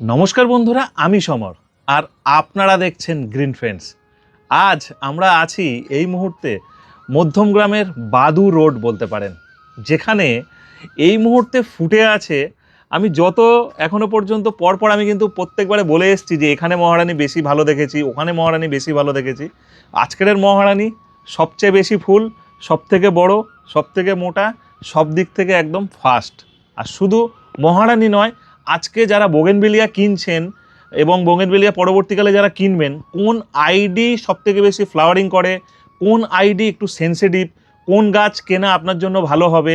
নমস্কার বন্ধুরা, আমি সমর, আর আপনারা দেখছেন গ্রিন ফ্রেন্ডস আজ আমরা আছি এই মুহূর্তে মধ্যম গ্রামের বাদু রোড বলতে পারেন, যেখানে এই মুহূর্তে ফুটে আছে, আমি যত এখনও পর্যন্ত, পরপর আমি কিন্তু প্রত্যেকবারে বলে এসেছি যে এখানে মহারানী বেশি ভালো দেখেছি, ওখানে মহারানী বেশি ভালো দেখেছি। আজকের মহারানী সবচেয়ে বেশি ফুল সব থেকে বড় সব থেকে মোটা সব দিক থেকে একদম ফাস্ট আর শুধু মহারানী নয় আজকে যারা বোগেনবেলিয়া কিনছেন এবং বোগেনবেলিয়া পরবর্তীকালে যারা কিনবেন, কোন আইডি সব থেকে বেশি ফ্লাওয়ারিং করে, কোন আইডি একটু সেন্সিটিভ কোন গাছ কেনা আপনার জন্য ভালো হবে,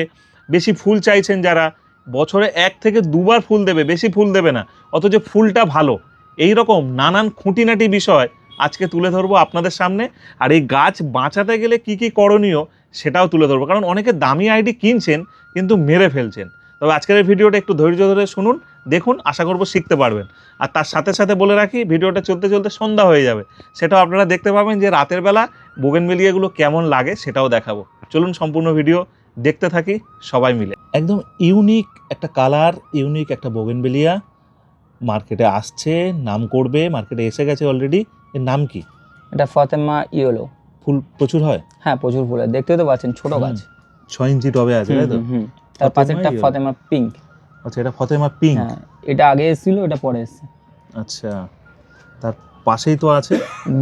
বেশি ফুল চাইছেন যারা, বছরে এক থেকে দুবার ফুল দেবে, বেশি ফুল দেবে না, অথচ ফুলটা ভালো। এই রকম নানান খুঁটিনাটি বিষয় আজকে তুলে ধরবো আপনাদের সামনে, আর এই গাছ বাঁচাতে গেলে কি কি করণীয় সেটাও তুলে ধরবো, কারণ অনেকে দামি আইডি কিনছেন কিন্তু মেরে ফেলছেন। তবে আজকের ভিডিওটা একটু ধৈর্য ধরে শুনুন দেখুন আশা করব শিখতে পারবেন। আর তার সাথে সাথে বলে রাখি ভিডিওটা চলতে চলতে সন্ধ্যা হয়ে যাবে। সেটাও আপনারা দেখতে পাবেন যে রাতের বেলা বোগেনবেলিয়াগুলো কেমন লাগে সেটাও দেখাবো। চলুন সম্পূর্ণ ভিডিও দেখতে থাকি সবাই মিলে। একদম ইউনিক একটা কালার ইউনিক একটা বোগেনবেলিয়া মার্কেটে আসছে নাম করবে মার্কেটে এসে গেছে অলরেডি এর নাম কি? এটা ফতেমা ইয়েলো। ফুল প্রচুর হয়? হ্যাঁ প্রচুর ফুল হয়। দেখতে তো পাচ্ছেন ছোট গাছ। ছয় ইঞ্চি টবে আছে তাই তো। তার পাশেরটা। ফতেমা পিঙ্ক। আচ্ছা এটা ফতেমা পিঙ্ক? হ্যাঁ এটা আগে এসেছিল এটা পরে এসেছে। আচ্ছা তার পাশেই তো আছে?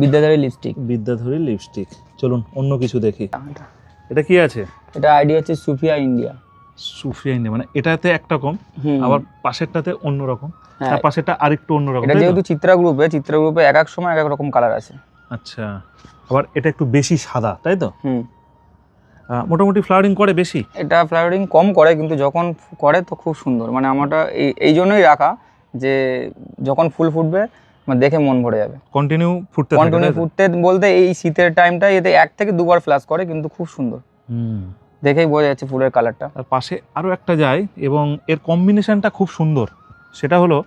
বিদ্যাধরী লিপস্টিক বিদ্যাধরী লিপস্টিক চলুন অন্য কিছু দেখি। এটা। কি আছে? এটা আইডি হচ্ছে সুফিয়া ইন্ডিয়া। সুফিয়া ইন্ডিয়া মানে এটাতে একরকম আবার পাশেরটাতে অন্যরকম হ্যাঁ। তার পাশেরটা আরেকটু অন্যরকম এটা যেহেতু চিত্রা গ্রুপে চিত্রা গ্রুপে এক এক সময় এক এক রকম কালার আছে। আচ্ছা আবার এটা একটু বেশি সাদা তাই তো? হুম। মোটামুটি ফ্লাওয়ারিং করে বেশি? এটা ফ্লাওয়ারিং কম করে কিন্তু যখন করে তো খুব সুন্দর। মানে আমারটা এই এই জন্যই রাখা যে যখন ফুল ফুটবে মানে দেখে মন ভরে যাবে। কন্টিনিউ ফুটতে কন্টিনিউ ফুটতে বলতে এই শীতের টাইমটা এতে এক থেকে দুবার ফ্ল্যাশ করে কিন্তু খুব সুন্দর। হুম। দেখেই বোঝা যাচ্ছে ফুলের কালারটা আর পাশে আরও একটা যায় এবং এর কম্বিনেশনটা খুব সুন্দর। সেটা হলো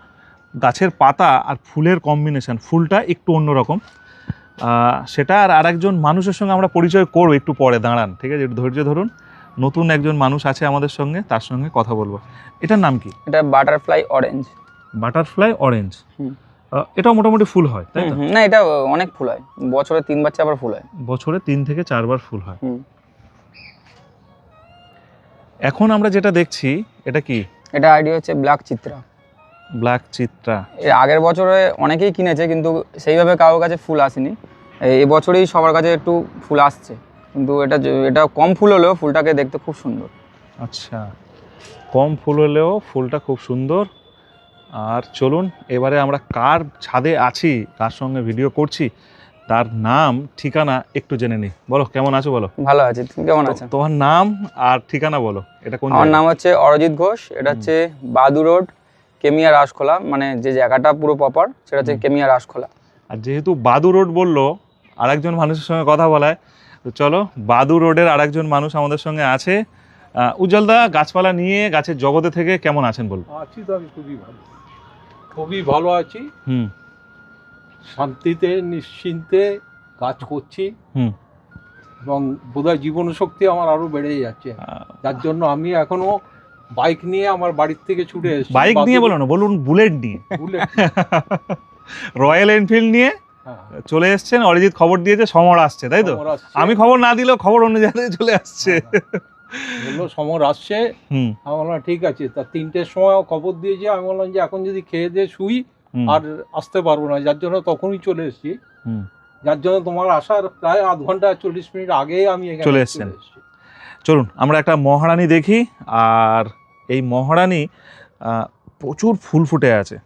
গাছের পাতা আর ফুলের কম্বিনেশন ফুলটা একটু অন্যরকম। সেটা আর আরেকজন মানুষের সঙ্গে আমরা পরিচয় করব একটু পরে দাঁড়ান ঠিক আছে একটু ধৈর্য ধরুন। নতুন একজন মানুষ আছে আমাদের সঙ্গে তার সঙ্গে কথা বলব। এটার নাম কি? এটা বাটারফ্লাই অরেঞ্জ। Butterfly orange. এটাও মোটামুটি ফুল হয় তাই না এটা অনেক ফুল হয়। বছরে তিনবার চারবার ফুল হয়। বছরে তিন থেকে চারবার ফুল হয়। এখন আমরা যেটা দেখছি এটা কি? এটা আইডি হচ্ছে ব্ল্যাক চিত্রা। ব্ল্যাক চিত্রা। আগের বছরে অনেকেই কিনেছে কিন্তু সেইভাবে কারোর কাছে ফুল আসেনি। এই বছরই সবার কাছে একটু ফুল আসছে। কিন্তু এটা এটা কম ফুল হলেও ফুলটাকে দেখতে খুব সুন্দর। আচ্ছা কম ফুল হলেও ফুলটা খুব সুন্দর। আর চলুন এবারে আমরা কার ছাদে আছি কার সঙ্গে ভিডিও করছি তার নাম ঠিকানা একটু জেনে নিই। বলো কেমন আছো বলো? ভালো আছি তুমি কেমন আছো? তোমার নাম আর ঠিকানা বলো এটা কোন আমার নাম হচ্ছে অরজিৎ ঘোষ এটা হচ্ছে বাদু রোড কেমিয়া রাসখোলা মানে যে জায়গাটা পুরো প্রপার সেটা হচ্ছে। কেমিয়া রাসখোলা আর যেহেতু বাদু রোড বলল আরেকজন মানুষের সঙ্গে কথা বলায় তো চলো বাদু রোডের আরেকজন মানুষ আমাদের সঙ্গে আছে। উজ্জ্বলদা গাছপালা নিয়ে গাছের জগতে থেকে কেমন আছেন বলব আছি তো আমি খুবই ভালো। খুবই ভালো আছি। হুম। শান্তিতে নিশ্চিন্তে কাজ করছি। হুম। এবং বোধহয় জীবন শক্তি আমার আরও বেড়ে যাচ্ছে। যার জন্য আমি এখনও বাইক নিয়ে আমার বাড়ির থেকে ছুটে এসেছি বাইক নিয়ে বলো না বলুন বুলেট নিয়ে। বুলেট। রয়্যাল এনফিল্ড নিয়ে হ্যাঁ, চলে এসছেন অরিজিৎ খবর দিয়েছে সমর আসছে তাই তো? আমি খবর না দিলেও খবর অন্য জায়গায় চলে আসছে। বলল সমর আসছে। আমি বললাম ঠিক আছে তা তিনটের সময় খবর দিয়েছে। আমি বললাম যে এখন যদি খেয়ে দিয়ে শুই আর আসতে পারব না যার জন্য তখনই চলে এসেছি। হুম। যার জন্য তোমার আসার প্রায় আধ ঘণ্টা চল্লিশ মিনিট আগেই আমি চলে। এসেছি। চলুন আমরা একটা মহারানী দেখি আর এই মহারানী প্রচুর ফুল ফুটে আছে।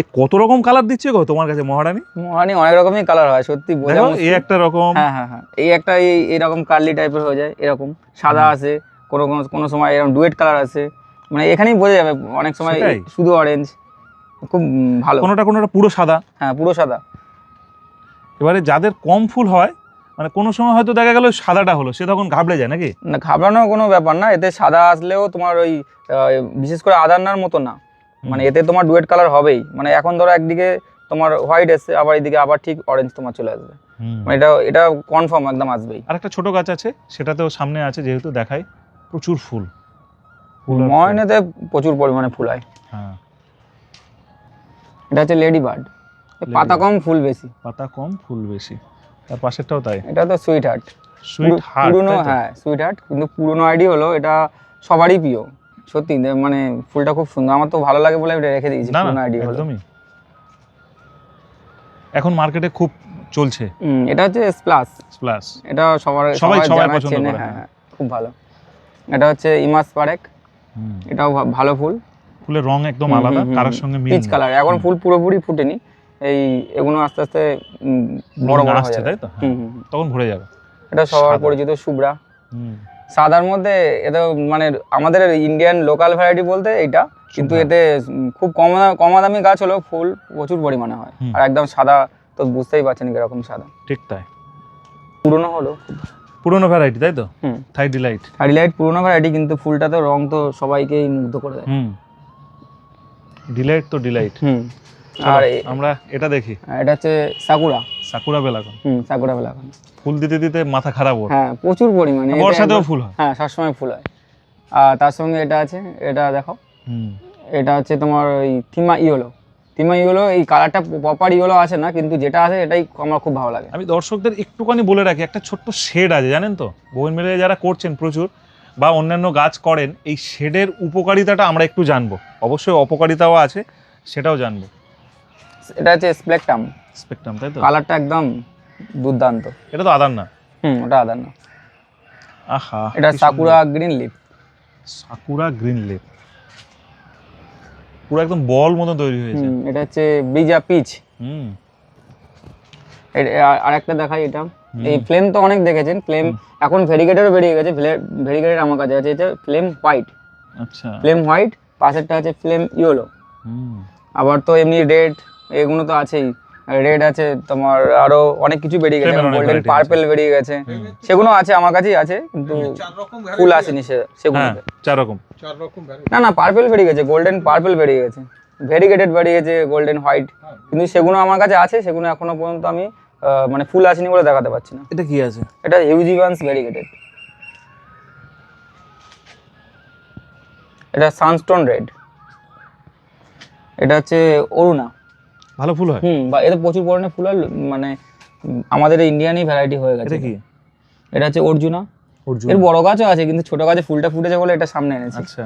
এ কত রকম কালার দিচ্ছে গো তোমার কাছে মহারানী? মহানি অনেক রকমই কালার হয় সত্যি বোঝা এই একটা রকম। হ্যাঁ হ্যাঁ হ্যাঁ এই একটা এই এরকম কার্লি টাইপের হয়ে যায় এরকম। সাদা আছে কোনো কোনো কোনো সময় এরকম ডুয়েট কালার আছে। মানে এখানেই বোঝা যাবে অনেক সময় শুধু অরেঞ্জ খুব ভালো। কোনোটা কোনোটা পুরো সাদা। হ্যাঁ পুরো সাদা। এবারে যাদের কম ফুল হয় মানে কোনো সময় হয়তো দেখা গেল সাদাটা হলো সে তখন ঘাবড়ে যায় নাকি? না ঘাবড়ানোর কোনো ব্যাপার না এতে সাদা আসলেও তোমার ওই বিশেষ করে আদান্নার মতো না। মানে এতে তোমার ডুয়েট কালার হবেই। মানে এখন ধরো একদিকে তোমার হোয়াইট এসছে আবার এদিকে আবার ঠিক অরেঞ্জ তোমার চলে আসবে। মানে এটা এটা কনফার্ম একদম আসবেই। আর একটা ছোট গাছ আছে সেটাতেও সামনে আছে যেহেতু দেখাই প্রচুর ফুল। ময়নেতে প্রচুর পরিমাণে ফুল হয়। হ্যাঁ। এটা হচ্ছে লেডি বার্ড। পাতা কম ফুল বেশি। পাতা কম ফুল বেশি। তার পাশেরটাও তাই? এটা তো সুইট হার্ট সুইট হার্ট পুরনো হ্যাঁ সুইট হার্ট কিন্তু পুরনো আইডি হলো এটা সবারই প্রিয় সত্যি মানে ফুলটা খুব সুন্দর। আমার তো ভালো লাগে বলে এটা রেখে দিয়েছি পুরনো আইডি হলো। একদমই। এখন মার্কেটে খুব চলছে। এটা হচ্ছে স্প্লাস প্লাস এটা সবার সবাই- সবাই পছন্দ করে, হ্যাঁ হ্যাঁ। হ্যাঁ, খুব ভালো। এটা হচ্ছে ইমাস পারেক এটাও ভালো ফুল। ফুলের রং একদম আলাদা কারোর সঙ্গে পিচ কালার এখন ফুল পুরোপুরি ফুটেনি। এই এগুলো আস্তে আস্তে বড় বড় হয়ে আসছে তাই তো? হ্যাঁ। তখন ভরে যাবে। এটা সবার পরিচিত শুভ্রা। সাদার মধ্যে এটা মানে আমাদের ইন্ডিয়ান লোকাল ভ্যারাইটি বলতে এইটা। কিন্তু এতে খুব কম কম দামি গাছ হলেও ফুল প্রচুর পরিমাণে হয়। আর একদম সাদা তো বুঝতেই পারছেন কীরকম সাদা। ঠিক তাই। পুরনো হলো। পুরোনো ভ্যারাইটি তাই তো? হুম। থাই ডিলাইট হাইলাইট পুরনো ভ্যারাইটি কিন্তু ফুলটা তো রং তো সবাইকেই মুগ্ধ করে দেয়। হুম। ডিলাইট তো ডিলাইট হুম। আর আমরা এটা দেখি। এটা হচ্ছে সাকুরা। সাকুরা বেলাগন। হুম সাকুরা বেলা ফুল দিতে দিতে মাথা খারাপ ওর। হ্যাঁ প্রচুর পরিমাণে। বর্ষাতেও ফুল হয়। হ্যাঁ সবসময় ফুল হয়। আর তার সঙ্গে এটা আছে এটা দেখো। হুম। এটা হচ্ছে তোমার ওই থিমা ইয়েলো। থিমা ইয়েলো এই কালারটা প্রপার ইয়েলো আছে না কিন্তু যেটা আছে এটাই আমার খুব ভালো লাগে। আমি দর্শকদের একটুখানি বলে রাখি একটা ছোট্ট শেড আছে জানেন তো? বইন মিলে যারা করছেন প্রচুর বা অন্যান্য গাছ করেন এই শেডের উপকারিতাটা আমরা একটু জানব। অবশ্যই অপকারিতাও আছে সেটাও জানব। এটা হচ্ছে স্প্লেকটাম স্পেকট্রাম তাই তো? কালারটা একদম দুর্দান্ত। এটা তো আদার না। হুম ওটা আদার না। আহা এটা Sakura green leaf Sakura green leaf পুরো একদম বল মতো তৈরি হয়েছে। হুম এটা হচ্ছে ব্রিজা পিচ হুম। আর একটা দেখাই এটা। এই ফ্লেম তো অনেক দেখেছেন। ফ্লেম এখন ভেরিগেটেরও বেরিয়ে গেছে। ভেরিগেটের আমার কাছে আছে। এটা ফ্লেম হোয়াইট আচ্ছা। ফ্লেম হোয়াইট পাশেরটা আছে ফ্লেম ইয়েলো হুম। আবার তো এমনি রেড এগুলো তো আছেই। রেড আছে তোমার আরও অনেক কিছু বেরিয়ে গেছে গোল্ডেন পার্পল বেরিয়ে গেছে। সেগুলো আছে আমার কাছেই আছে কিন্তু ফুল আসেনি সে হ্যাঁ সেগুলোতে চার রকম। চার রকম না না পার্পল বেরিয়ে গেছে গোল্ডেন পার্পল বেরিয়ে গেছে। ভেরিগেটেড বেরিয়ে গেছে গোল্ডেন হোয়াইট কিন্তু সেগুলো আমার কাছে আছে সেগুলো এখনও পর্যন্ত আমি মানে ফুল আসেনি বলে দেখাতে পারছি না। এটা কি আছে? এটা হিউজিভান্স ভেরিগেটেড এটা সানস্টোন রেড এটা হচ্ছে অরুণা ভালো ফুল হয়? হুম বা এতে প্রচুর পরিমাণে ফুল হয় মানে আমাদের ইন্ডিয়ানই ভ্যারাইটি হয়ে গেছে এটা কি? এটা হচ্ছে অর্জুনা। অর্জুন। এর বড় গাছও আছে কিন্তু ছোট গাছে ফুলটা ফুটেছে বলে এটা সামনে এনেছি। আচ্ছা।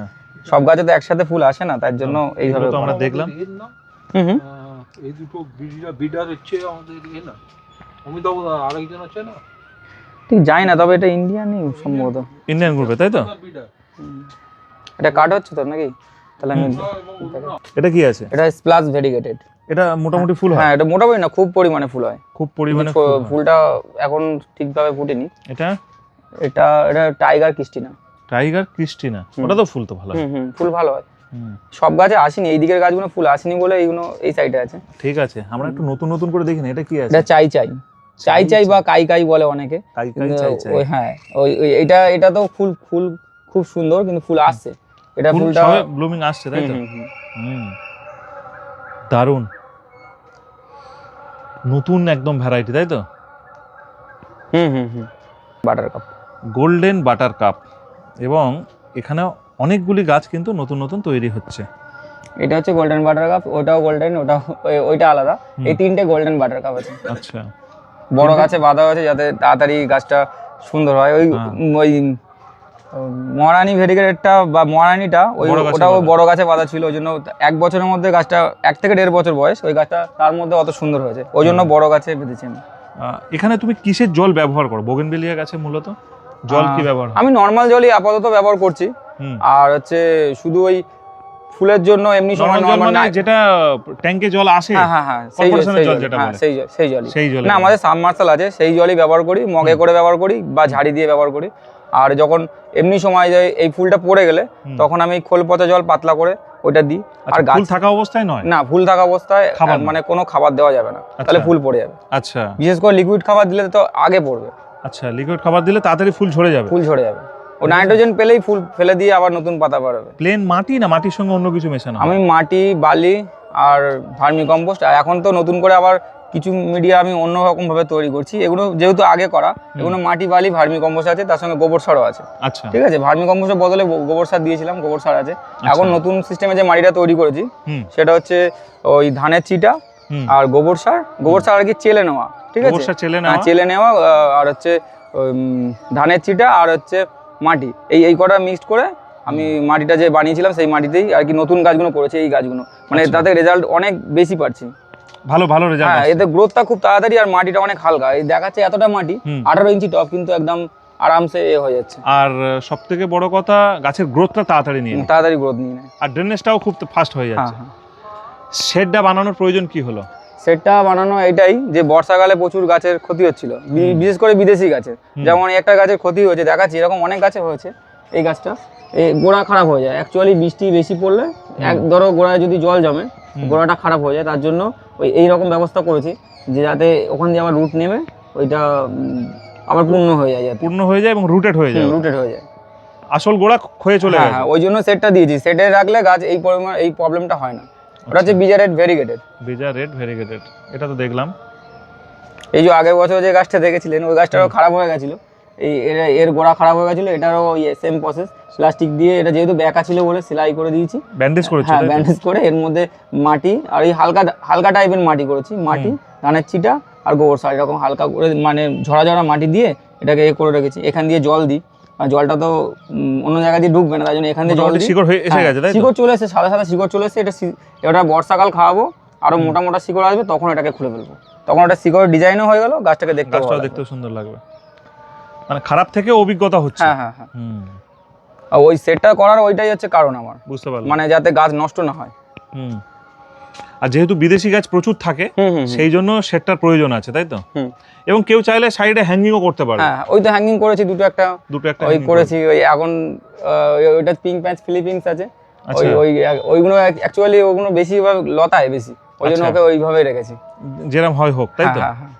সব গাছে তো একসাথে ফুল আসে না তার জন্য এইভাবে তো আমরা দেখলাম। হুম হুম। এই দুটো বিডার বিডার হচ্ছে আমাদের এ না অমিতাভ আরেকজন আছে না? ঠিক জানি না তবে এটা ইন্ডিয়ানই সম্ভবত। ইন্ডিয়ান গ্রুপে তাই তো? এটা কাট হচ্ছে তো নাকি? তাহলে আমি এটা কি আছে? এটা স্প্লাস ভেরিগেটেড এটা মোটামুটি ফুল হয়? হ্যাঁ এটা মোটামুটি না খুব পরিমাণে ফুল হয়। খুব পরিমাণে। ফুলটা এখন ঠিকভাবে ফুটেনি। এটা? এটা এটা টাইগার কিস্টিনা টাইগার ক্রিস্টিনা। ওটা তো ফুল তো ভালো হয়। হুম হুম ফুল ভালো হয়। সব গাছে আসেনি এই দিকের গাছগুলো ফুল আসেনি বলে এইগুলো এই সাইডে আছে। ঠিক আছে আমরা একটু নতুন নতুন করে দেখি না এটা কি আছে? এটা চাই চাই। চাই চাই বা কাই কাই বলে অনেকে। ওই হ্যাঁ ওই এটা এটা তো ফুল ফুল খুব সুন্দর কিন্তু ফুল আসছে। এটা ফুলটা ব্লুমিং আসছে তাই তো। হুম। দারুণ। নতুন একদম ভ্যারাইটি তাই তো? হুম হুম হুম। Buttercup golden buttercup এবং এখানে অনেকগুলি গাছ কিন্তু নতুন নতুন তৈরি হচ্ছে। এটা হচ্ছে গোল্ডেন বাটার কাপ ওটাও গোল্ডেন ওটা ওই- ওইটা আলাদা। এই তিনটে গোল্ডেন বাটার কাপ আছে। আচ্ছা। বড় গাছে বাঁধা আছে যাতে তাড়াতাড়ি গাছটা সুন্দর হয়। ওই হ্যাঁ। ওই উম, মহারানী ভেরিগেটটা বা মহারানীটা ওই ওটাও বাঁধা। বড় গাছে বাঁধা ছিল ওই জন্য এক বছরের মধ্যে গাছটা এক থেকে দেড় বছর বয়স ওই গাছটা তার মধ্যে অত সুন্দর হয়েছে। ওই জন্য বড় গাছে বেঁধেছি আমি। এখানে তুমি কিসের জল ব্যবহার করো? বোগেনবেলিয়া গাছে মূলত? জল কি ব্যবহার আমি নর্মাল জলই আপাতত ব্যবহার করছি। আর হচ্ছে শুধু ওই ফুলের জন্য এমনি সময় নর্মাল মানে যেটা ট্যাঙ্কে জল আসে? হ্যাঁ হ্যাঁ হ্যাঁ সেই জল যেটা হ্যাঁ বলে। সেই জল সেই জল না আমাদের সাবমার্সাল আছে সেই জলই ব্যবহার করি মগে করে ব্যবহার করি বা ঝাড়ি দিয়ে ব্যবহার করি। আর যখন এমনি সময় যায় এই ফুলটা পড়ে গেলে তখন আমি খোল পচা জল পাতলা করে ওইটা দিই। আর আচ্ছা, গাছ থাকা অবস্থায় নয়? না ফুল থাকা অবস্থায় মানে কোনো খাবার দেওয়া যাবে না। তাহলে আচ্ছা। ফুল পড়ে যাবে। আচ্ছা। বিশেষ করে লিকুইড খাবার দিলে তো আগে পড়বে। আচ্ছা লিকুইড খাবার দিলে তাড়াতাড়ি ফুল ঝরে যাবে। ফুল ঝরে যাবে। ও নাইট্রোজেন পেলেই ফুল ফেলে দিয়ে আবার নতুন পাতা বাড়বে প্লেন মাটি না মাটির সঙ্গে অন্য কিছু মেশানো আমি মাটি বালি আর ভার্মি কম্পোস্ট আর এখন তো নতুন করে আবার কিছু মিডিয়া আমি অন্যরকম ভাবে তৈরি করছি। এগুলো যেহেতু আগে করা এগুলো মাটি বালি ভার্মি কম্পোস্ট আছে তার সঙ্গে গোবর সারও আছে। আচ্ছা। ঠিক আছে? ভার্মি কম্পোস্টের বদলে গোবর সার দিয়েছিলাম গোবর সার আছে। এখন নতুন সিস্টেমে যে মাটিটা তৈরি করেছি সেটা হচ্ছে ওই ধানের চিটা আর গোবর সার। গোবর সার আর কি চেলে নেওয়া ঠিক আছে? চেলে হ্যাঁ নেওয়া চেলে নেওয়া আর হচ্ছে ধানের চিটা আর হচ্ছে মাটি। এই এই কটা মিক্সড করে আমি মাটিটা যে বানিয়েছিলাম সেই মাটিতেই আর কি নতুন গাছগুলো করেছি এই গাছগুলো। মানে আচ্ছা। তাতে রেজাল্ট অনেক বেশি পাচ্ছি। ভালো ভালো রেজাল্ট হ্যাঁ এতে গ্রোথটা খুব তাড়াতাড়ি আর মাটিটা অনেক হালকা। এই দেখাচ্ছে এতটা মাটি। আঠারো ইঞ্চি টপ কিন্তু একদম আরামসে এ হয়ে যাচ্ছে। আর সব থেকে বড় কথা গাছের গ্রোথটা তাড়াতাড়ি নিয়ে তাড়াতাড়ি গ্রোথ নিয়ে নেয়। আর ড্রেনেজটাও খুব ফাস্ট হয়ে হ্যাঁ যাচ্ছে। হ্যাঁ শেডটা বানানোর প্রয়োজন কি হলো? সেটটা বানানো এটাই যে বর্ষাকালে প্রচুর গাছের ক্ষতি হচ্ছিল। বিশেষ করে বিদেশি গাছের। যেমন একটা গাছের ক্ষতি হয়েছে দেখাচ্ছি এরকম অনেক গাছে হয়েছে। এই গাছটা গোড়া খারাপ হয়ে যায়। অ্যাকচুয়ালি বৃষ্টি বেশি পড়লে এক ধরো গোড়ায় যদি জল জমে। গোড়াটা খারাপ হয়ে যায় তার জন্য ওই এই রকম ব্যবস্থা করেছি যে যাতে ওখান দিয়ে আবার রুট নেমে ওইটা আবার পূর্ণ হয়ে যায় যাতে। পূর্ণ হয়ে যায় এবং রুটেড হয়ে যায়। রুটেড হয়ে যায়। আসল গোড়া ক্ষয়ে চলে হ্যাঁ গেছে। হ্যাঁ ওই জন্য সেটটা দিয়েছি। সেটে রাখলে গাছ এই পরিমাণ এই প্রবলেমটা হয় না। ওটা হচ্ছে বিজারেট ভেরিগেটেড বিজা রেড ভেরিগেটেড এটা তো দেখলাম। এই যে আগের বছর যে গাছটা দেখেছিলেন ওই গাছটাও খারাপ হয়ে গেছিল। এই এর- এর গোড়া খারাপ হয়ে গেছিল এটারও সেম প্রসেস প্লাস্টিক দিয়ে এটা যেহেতু ব্যাকা ছিল বলে সেলাই করে দিয়েছি। ব্যান্ডেজ করেছে হ্যাঁ ব্যান্ডেজ করে এর মধ্যে মাটি আর এই হালকা হালকা টাইপের মাটি করেছি মাটি ধানের চিটা আর গোবর সার এরকম হালকা করে মানে ঝরা ঝরা মাটি দিয়ে এটাকে এ করে রেখেছি। এখান দিয়ে জল দিই। আর জলটা তো অন্য জায়গা দিয়ে ঢুকবে না তাই জন্য এখান দিয়ে জল দিই। শিকড় হয়ে এসে হ্যাঁ, গেছে তাই তো? শিকড় চলে এসে সাদা সাদা শিকড় চলে এসে এটা শি- এটা বর্ষাকাল খাওয়াবো আরও মোটা মোটা শিকড় আসবে তখন এটাকে খুলে ফেলব। তখন ওটা শিকড় ডিজাইনও হয়ে গেল গাছটাকে দেখতে গাছটাও দেখতেও সুন্দর লাগবে। মানে খারাপ থেকে অভিজ্ঞতা হচ্ছে। হ্যাঁ হ্যাঁ হ্যাঁ। ওই সেটটা করার ওইটাই হচ্ছে কারণ আমার। বুঝতে পারলাম। মানে যাতে গাছ নষ্ট না হয়। হুম। আর যেহেতু বিদেশি গাছ প্রচুর থাকে সেই জন্য সেটটার প্রয়োজন আছে তাই তো? এবং কেউ চাইলে সাইডে হ্যাঙ্গিংও করতে পারে। হ্যাঁ ওই তো হ্যাঙ্গিং করেছি দুটো একটা। দুটো একটা ওই করেছি ওই এখন ওইটা পিঙ্ক প্যাচ ফিলিপিংস আছে। আচ্ছা। ওই ওই ওইগুলো অ্যাকচুয়ালি ওগুলো বেশিরভাগ লতায় বেশি। ওই জন্য আচ্ছা। ওকে ওইভাবেই রেখেছি। যেরকম হয় হোক তাই তো? হ্যাঁ হ্যাঁ।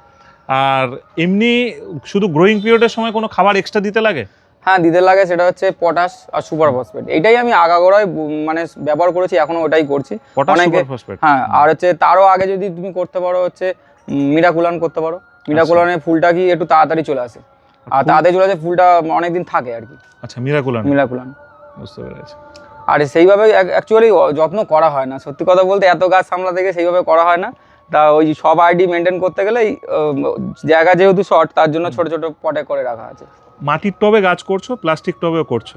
আর এমনি শুধু গ্রোয়িং পিরিয়ডের সময় কোনো খাবার এক্সট্রা দিতে লাগে? হ্যাঁ দিতে লাগে সেটা হচ্ছে পটাশ আর সুপার ফসফেট এটাই আমি আগাগোড়ায় মানে ব্যবহার করেছি এখনও ওটাই করছি। অনেকে- হ্যাঁ আর হচ্ছে তারও আগে যদি তুমি করতে পারো হচ্ছে মিরাকুলান করতে পারো। মিরাকুলানের ফুলটা কি একটু তাড়াতাড়ি চলে আসে। আর তাড়াতাড়ি চলে আসে ফুলটা অনেকদিন থাকে আর কি। আচ্ছা মিরাকুলান। মিরাকুলান। বুঝতে পেরেছি। আর সেইভাবে অ্যাকচুয়ালি যত্ন করা হয় না। সত্যি কথা বলতে এত গাছ সামলা থেকে সেইভাবে করা হয় না। তা ওই সব আইডি মেনটেন করতে গেলে জায়গা যেহেতু শর্ট তার জন্য ছোট ছোট পটে করে রাখা আছে। মাটির টবে গাছ করছ প্লাস্টিক টবেও করছ?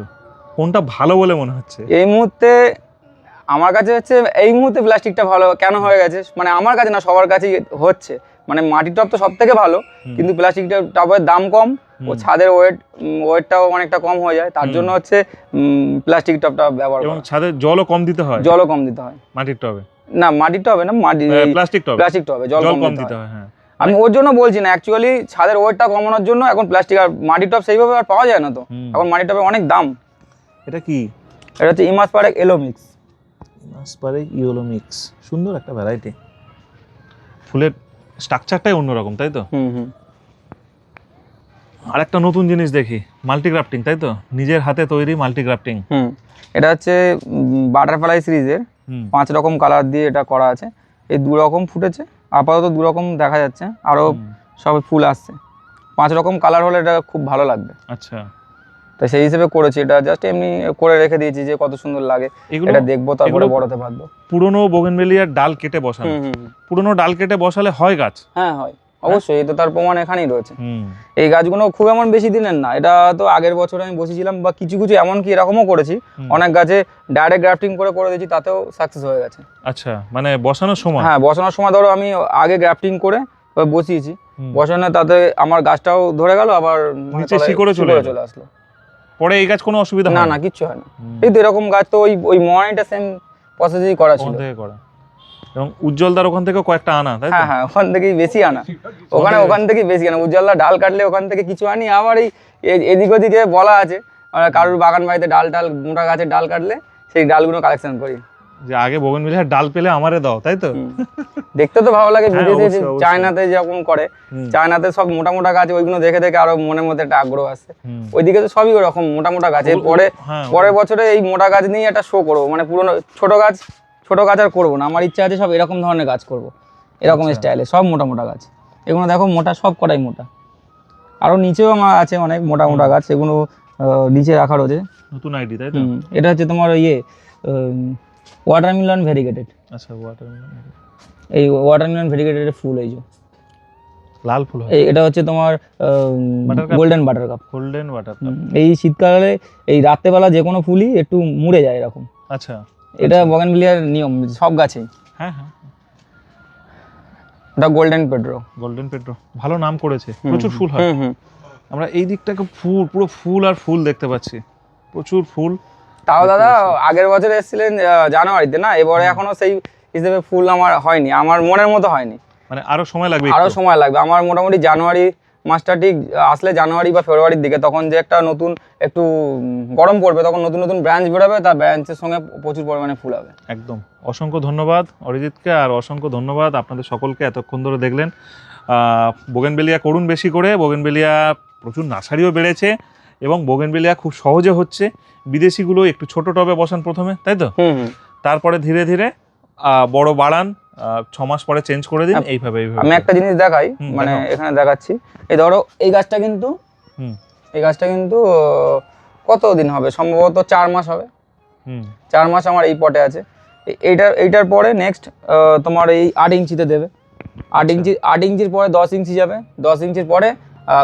কোনটা ভালো বলে মনে হচ্ছে? এই মুহূর্তে আমার কাছে হচ্ছে এই মুহূর্তে প্লাস্টিকটা ভালো কেন হয়ে গেছে? মানে আমার কাছে না সবার কাছেই হচ্ছে। মানে মাটির টব তো সব থেকে ভালো কিন্তু প্লাস্টিকটা টবের দাম কম ও ছাদের ওয়েট ওয়েটটাও অনেকটা কম হয়ে যায়। তার জন্য হচ্ছে প্লাস্টিক টবটা ব্যবহার এবং করা। ছাদে জলও কম দিতে হয়? জলও কম দিতে হয়। মাটির টবে? না মাটির হবে না মাটি প্লাস্টিকটা টবে প্লাস্টিক টবে জল জল কম দিতে হয় হয় হ্যাঁ। আমি ওর জন্য বলছি না অ্যাকচুয়ালি ছাদের ওয়েটটা কমানোর জন্য এখন প্লাস্টিক আর মাটির টপ সেইভাবে আর পাওয়া যায় না তো। এখন মাটি টবে অনেক দাম। এটা কি? এটা হচ্ছে ইমাস পারেক এলো মিক্স। মাসপারে yellow mix. সুন্দর একটা ভ্যারাইটি ফুলের স্ট্রাকচারটাই অন্যরকম তাই তো? হুম হুম। আর একটা নতুন জিনিস দেখি মাল্টিগ্রাফটিং তাই তো? নিজের হাতে তৈরি মাল্টিগ্রাফটিং হুম এটা হচ্ছে বাটারফ্লাই সিরিজের পাঁচ রকম কালার দিয়ে এটা করা আছে। এই দু রকম ফুটেছে আপাতত দু রকম দেখা যাচ্ছে আরও সব ফুল আসছে। পাঁচ রকম কালার হলে এটা খুব ভালো লাগবে। আচ্ছা। তো সেই হিসেবে করেছি এটা জাস্ট এমনি করে রেখে দিয়েছি যে কত সুন্দর লাগে। এটা দেখব তারপরে বড়তে পারব। পুরনো বোগেনভেলিয়ার ডাল কেটে বসানো। পুরনো ডাল কেটে বসালে হয় গাছ? হ্যাঁ হয়। অবশ্যই এই তো তার প্রমাণ এখানেই রয়েছে। এই গাছগুলো খুব এমন বেশি দিনের না এটা তো আগের বছর আমি বসেছিলাম বা কিছু কিছু এমন কি এরকমও করেছি। অনেক গাছে ডাইরেক্ট গ্রাফটিং করে করে দিয়েছি তাতেও সাকসেস হয়ে গেছে। আচ্ছা মানে বসানোর সময়? হ্যাঁ বসানোর সময় ধরো আমি আগে গ্রাফটিং করে বসিয়েছি। বসানো তাতে আমার গাছটাও ধরে গেল আবার মানে নিচে শিকড়ে চলে চলে আসলো। পরে এই গাছ কোনো অসুবিধা না না কিচ্ছু হয় না। এই তো এরকম গাছ তো ওই ওই মর্নিংটা সেম প্রসেসেই করা ছিল। করা। এবং উজ্জ্বলদার ওখান থেকে কয়েকটা আনা তাই হ্যাঁ হ্যাঁ ওখান থেকেই বেশি আনা। ওখানে ওখানে- ওখান থেকে বেশি আনা। উজ্জ্বলদা ডাল কাটলে ওখান থেকে কিছু আনি আবার এই এদিক ওদিকে বলা আছে কারোর বাগান বাড়িতে ডাল ডাল মোটা গাছের ডাল কাটলে সেই ডালগুলো কালেকশন করি। যে আগে বোগেনভেলিয়ার ডাল পেলে আমারে দাও তাই তো? দেখতে তো ভালো লাগে হ্যাঁ, বিদেশে। চায়নাতে যেরকম করে চায়নাতে সব মোটা মোটা গাছ ওইগুলো দেখে দেখে আরও মনের মধ্যে একটা আগ্রহ আসে। ওইদিকে তো সবই ওরকম মোটা মোটা গাছ। পরে হ্যাঁ, পরের বছরে এই মোটা গাছ নিয়ে একটা শো করব। মানে পুরোনো ছোট গাছ ছোট গাছ আর করব না। আমার ইচ্ছা আছে সব এরকম ধরনের গাছ করব। এরকম আচ্ছা। স্টাইলে সব মোটা মোটা গাছ। এগুলো দেখো মোটা সব কটাই মোটা। আরও নিচেও আমার আছে অনেক মোটা মোটা গাছ সেগুলো নিচে রাখা রয়েছে। নতুন আইডি তাই তো? এটা হচ্ছে তোমার ইয়ে ওয়াটারমিলন ভেরিগেটেড আচ্ছা ওয়াটার এই ওয়াটারমিলন ভেরিগেটেড ফুল এই যে। লাল ফুল হয়। এই এটা হচ্ছে তোমার? Golden buttercup golden water এই শীতকালে এই রাত্রেবেলা যে কোনো ফুলই একটু মুড়ে যায় এরকম। আচ্ছা। এটা বগানভিলিয়ার নিয়ম সব গাছেই হ্যাঁ হ্যাঁ। এটা গোল্ডেন পেড্রো গোল্ডেন পেট্রো ভালো নাম করেছে। প্রচুর ফুল হয়। আমরা এই দিকটাকে ফুল পুরো ফুল আর ফুল দেখতে পাচ্ছি। প্রচুর ফুল। তাও দাদা আগের বছর এসেছিলেন জানুয়ারিতে না? এবারে এখনও সেই হিসেবে ফুল আমার হয়নি। আমার মনের মতো হয়নি। মানে আরও সময় লাগবে আরও সময় লাগবে। আমার মোটামুটি জানুয়ারি মাসটা ঠিক আসলে জানুয়ারি বা ফেব্রুয়ারির দিকে। তখন যে একটা নতুন একটু গরম পড়বে তখন নতুন নতুন ব্রাঞ্চ বেরোবে তার ব্রাঞ্চের সঙ্গে প্রচুর পরিমাণে ফুল হবে। একদম। অসংখ্য ধন্যবাদ অরিজিৎকে আর অসংখ্য ধন্যবাদ আপনাদের সকলকে এতক্ষণ ধরে দেখলেন। বোগেনবেলিয়া করুন বেশি করে। বোগেনবেলিয়া প্রচুর নার্সারিও বেড়েছে এবং বোগেনবেলিয়া খুব সহজে হচ্ছে। বিদেশিগুলো একটু ছোট টবে বসান প্রথমে তাই তো? তারপরে ধীরে ধীরে বড় বাড়ান। ছ মাস পরে চেঞ্জ করে দিন এইভাবে এইভাবে আমি একটা জিনিস দেখাই মানে এখানে দেখাচ্ছি। এই ধরো এই গাছটা কিন্তু হুম। এই গাছটা কিন্তু আহ, কত দিন হবে? সম্ভবত চার মাস হবে। হুম। চার মাস আমার এই পটে আছে। এইটার এইটার পরে নেক্সট তোমার এই আট ইঞ্চিতে দেবে। আট ইঞ্চি আট ইঞ্চির পরে দশ ইঞ্চি যাবে। দশ ইঞ্চির পরে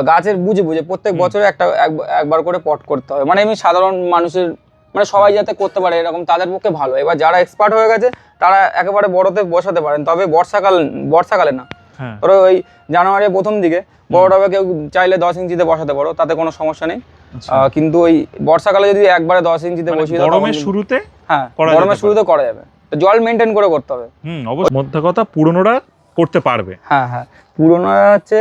গাছের বুঝে বুঝে প্রত্যেক বছরে একটা এক- একবার করে পট করতে হবে। মানে এমনি সাধারণ মানুষের মানে সবাই যাতে করতে পারে এরকম তাদের পক্ষে ভালো। এবার যারা এক্সপার্ট হয়ে গেছে তারা একেবারে বড়তে বসাতে পারেন। তবে বর্ষাকাল বর্ষাকালে না। হ্যাঁ। ধরো ওই জানুয়ারি প্রথম দিকে বড় টবে কেউ চাইলে দশ ইঞ্চিতে বসাতে পারো তাতে কোনো সমস্যা নেই। আচ্ছা। কিন্তু ওই বর্ষাকালে যদি একবারে দশ ইঞ্চিতে মানে বসিয়ে গরমের শুরুতে হ্যাঁ গরমের শুরুতে করা যাবে। জল মেনটেন করে করতে হবে। হুম অবশ্যই। মধ্যে কথা পুরনোরা করতে পারবে। হ্যাঁ হ্যাঁ। পুরোনো হচ্ছে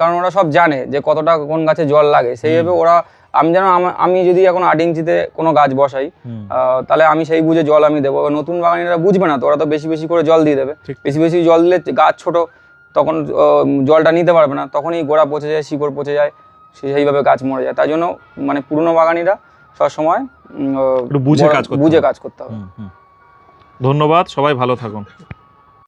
কারণ ওরা সব জানে যে কতটা কোন গাছে জল লাগে। সেইভাবে ওরা আমি যেন আমা- যদি এখন আট ইঞ্চিতে কোনো গাছ বসাই তাহলে আমি সেই বুঝে জল আমি দেবো। নতুন বাগানিরা বুঝবে না তো ওরা তো বেশি বেশি করে জল দিয়ে দেবে। বেশি বেশি জল দিলে গাছ ছোট তখন জলটা নিতে পারবে না। তখনই গোড়া পচে যায় শিকড় পচে যায় সে- সেইভাবে গাছ মরে যায়। তাই জন্য মানে পুরনো বাগানিরা সবসময় বুঝে কাজ করতে বুঝে হবে। কাজ করতে হবে। ধন্যবাদ সবাই ভালো থাকুন।